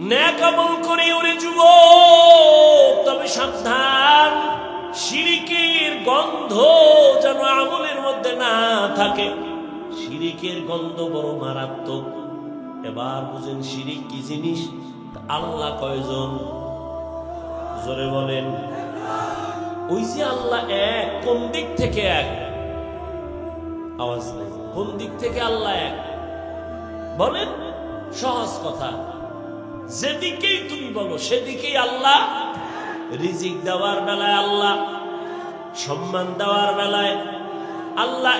ন্যাকামল করে ওরে যুব তবে সাবধান, শিরিকের গন্ধ যেন আমলের মধ্যে না থাকে। শিরিকের গন্ধ বড় মারাত্মক। এবার বুঝেন শিরিক কি জিনিস? আল্লাহ কয়জন? জোরে বলেন। ওই যে আল্লাহ এক, কোন দিক থেকে এক? আওয়াজ নেই। কোন দিক থেকে আল্লাহ এক? বলেন, সহজ কথা। যেদিকেই তুমি বলো, সেদিকেই আল্লাহ। রিজিক দেওয়ার বেলায় আল্লাহ, সম্মান দেওয়ার বেলায় আল্লাহ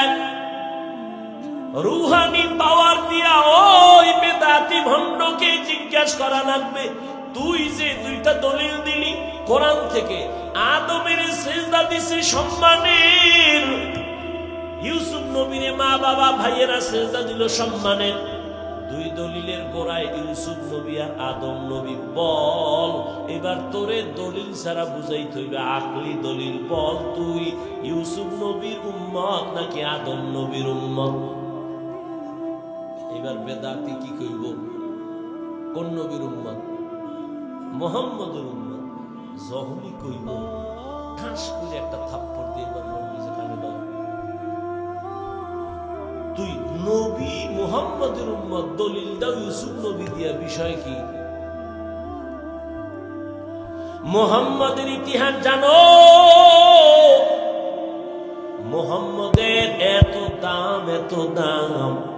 এক। রুহানি পাওয়ার দিয়া ওই বেদাতি ভণ্ডকে জিজ্ঞাসা করা লাগবে, তুই যে দুইটা দলিল দিলি কোরআন থেকে, আদমের সেজদা দিছে সম্মানের। ইউসুফ নবীরে মা বাবা ভাইয়েরা সেজদা দিল সম্মানের। দুই দলিলের গোড়ায় ইউসুফ নবী আর আদম নবী বল। এবার তোরে দলিল ছাড়া বুঝাই হইবে, আকলি দলিল বল তুই। ইউসুফ নবীর উম্মত নাকি আদম নবীর উম্মত? এবার বেদাতি কি কইব? কোন নবীর উম্মত? মোহাম্মদের উম্মত? জহনি কইব? ঠাস করে একটা থাপ্পড় দিয়ে এবার বলবি যে কানে তুই নবী মুহাম্মদের উম্মত দলিল দাও ইউসুফ নবী দিয়া বিষয় কি? মোহাম্মদের ইতিহাস জানো? মোহাম্মদের এত দাম এত দাম।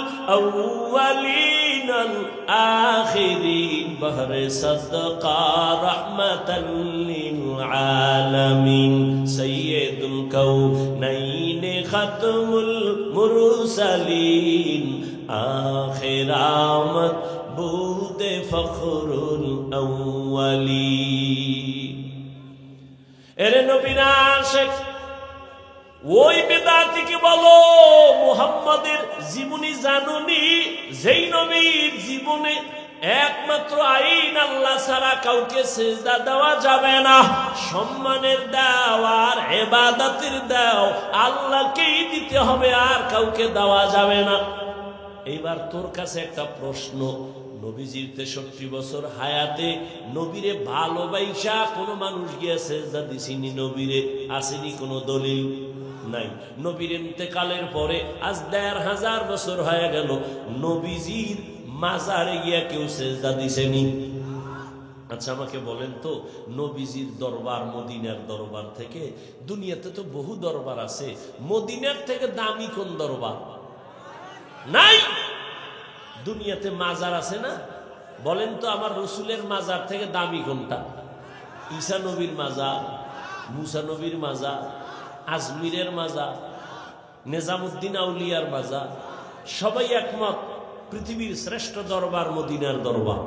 أولين الآخرين. بهر صدقا رحمة للعالمين. سيد الكونين ختم المرسلين. آخر عمد بود فخر الأولين. إلى نبينا شكرا ওই বেদাতিকে বলো, মুহাম্মাদের জীবনী জানুনি, যেই নবীর জীবনে একমাত্র আইন আল্লাহ ছাড়া কাউকে সেজদা দেওয়া যাবে না। সম্মানের দাও আর এবাদাতের দাও, আল্লাহকেই দিতে হবে, আর কাউকে দেওয়া যাবে না। এইবার তোর কাছে একটা প্রশ্ন, নবীজির তেষট্টি বছর হায়াতে নবীরে ভালোবাইসা কোনো মানুষ গিয়া সেজদা দিছিনি নবীরে আসেনি কোনো দলিল? নাই। নবীর ইন্তেকালের পরে আজ দেড় হাজার বছর হয়ে গেল, নবীজির মাজারে গিয়া কেউ সেজদা দিছেনি। আচ্ছা আমাকে বলেন তো, নবীজির দরবার মদিনার দরবার থেকে, দুনিয়াতে তো বহু দরবার আছে, মদিনার থেকে দামি কোন দরবার? নাই! দুনিয়াতে মাজার আছে না? বলেন তো আমার রসুলের মাজার থেকে দামি কোনটা? ঈসা নবীর মাজার, মুসা নবীর মাজার আজমিরের মাজার, নেজামুদ্দিন আউলিয়ার মাজার, সবাই একমত পৃথিবীর শ্রেষ্ঠ দরবার মদিনার দরবার।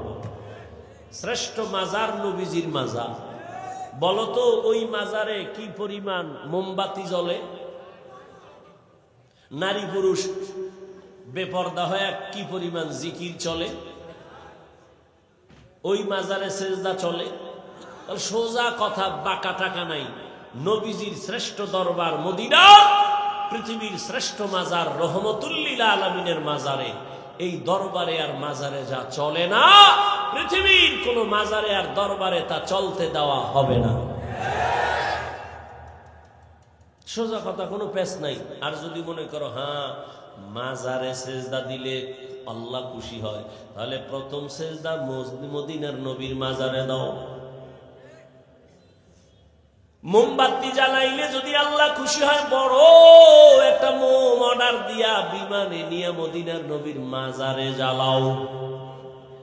শ্রেষ্ঠ মাজার নবীজির মাজার। বলতো ওই মাজারে কি পরিমাণ মোমবাতি জ্বলে? নারী পুরুষ বেপর্দা হয়ে কি পরিমাণ জিকির চলে? ওই মাজারে সেজদা চলে? সোজা কথা, বাঁকা টাকা নাই। নবীজির শ্রেষ্ঠ দরবার মদিনা, পৃথিবীর শ্রেষ্ঠ মাজার রহমতুল্লিল আলমিনের মাজারে। এই দরবারে আর মাজারে যা চলে না, পৃথিবীর কোন মাজারে আর দরবারে তা চলতে দেওয়া হবে না। সোজা কথা, কোনো পেশ নাই। আর যদি মনে করো হ্যাঁ মাজারে সেজদা দিলে আল্লাহ খুশি হয়, তাহলে প্রথম সেজদা মদিনার নবীর মাজারে দাও। মোমবাতি জ্বালাইলে যদি আল্লাহ খুশি হয়, বড় একটা মোম অর্ডার দিয়া বিমানে নিয়ে মদিনার নবীর মাজারে জ্বালাও।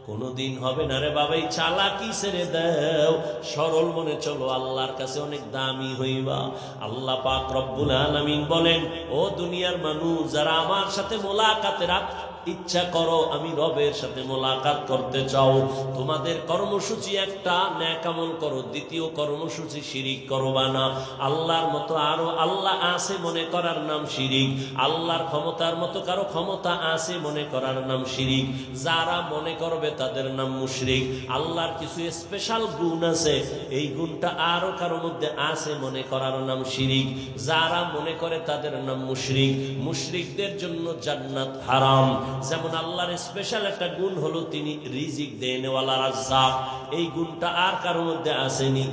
কোনদিন হবে না রে বাবাই চালাকি ছেড়ে দেও। সরল মনে চলো, আল্লাহর কাছে অনেক দামি হইবা। আল্লাহ পাক রব্বুল আলামিন বলেন, ও দুনিয়ার মানুষ, যারা আমার সাথে মোলাকাতে রাত ইচ্ছা করো আমি রবের সাথে মোলাকাত করতে চাও। তোমাদের কর্মসূচি একটা ন্যাকামল করো, দ্বিতীয় কর্মসূচি শিরিক করবা না। আল্লাহর মতো আরও আল্লাহ আছে মনে করার নাম শিরিক। আল্লাহর ক্ষমতার মতো কারও ক্ষমতা আছে মনে করার নাম শিরিক। যারা মনে করবে তাদের নাম মুশরিক। আল্লাহর কিছু স্পেশাল গুণ আছে, এই গুণটা আরও কারও মধ্যে আছে মনে করার নাম শিরিক। যারা মনে করে তাদের নাম মুশরিক। মুশরিকদের জন্য জান্নাত হারাম। যেমন আল্লাহর স্পেশাল একটা গুণ হলো তিনি রিজিক দেনেওয়ালা রাজ্জাক। এই গুণটা আর কারোর মধ্যে আসেনি।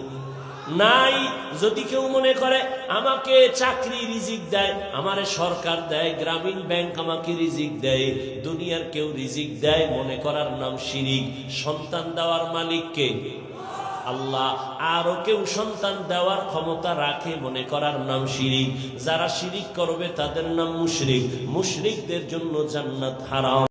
নাই, যদি কেউ মনে করে, আমাকে চাকরি রিজিক দেয়, আমারে সরকার দেয়, গ্রামীণ ব্যাংক আমাকে রিজিক দেয়, দুনিয়ার কেউ রিজিক দেয়, মনে করার নাম শিরিক। সন্তান দেওয়ার মালিককে আল্লাহ, আরও কেউ সন্তান দেওয়ার ক্ষমতা রাখে মনে করার নাম শিরিক। যারা শিরিক করবে তাদের নাম মুশরিক। মুশরিকদের জন্য জান্নাত হারাম।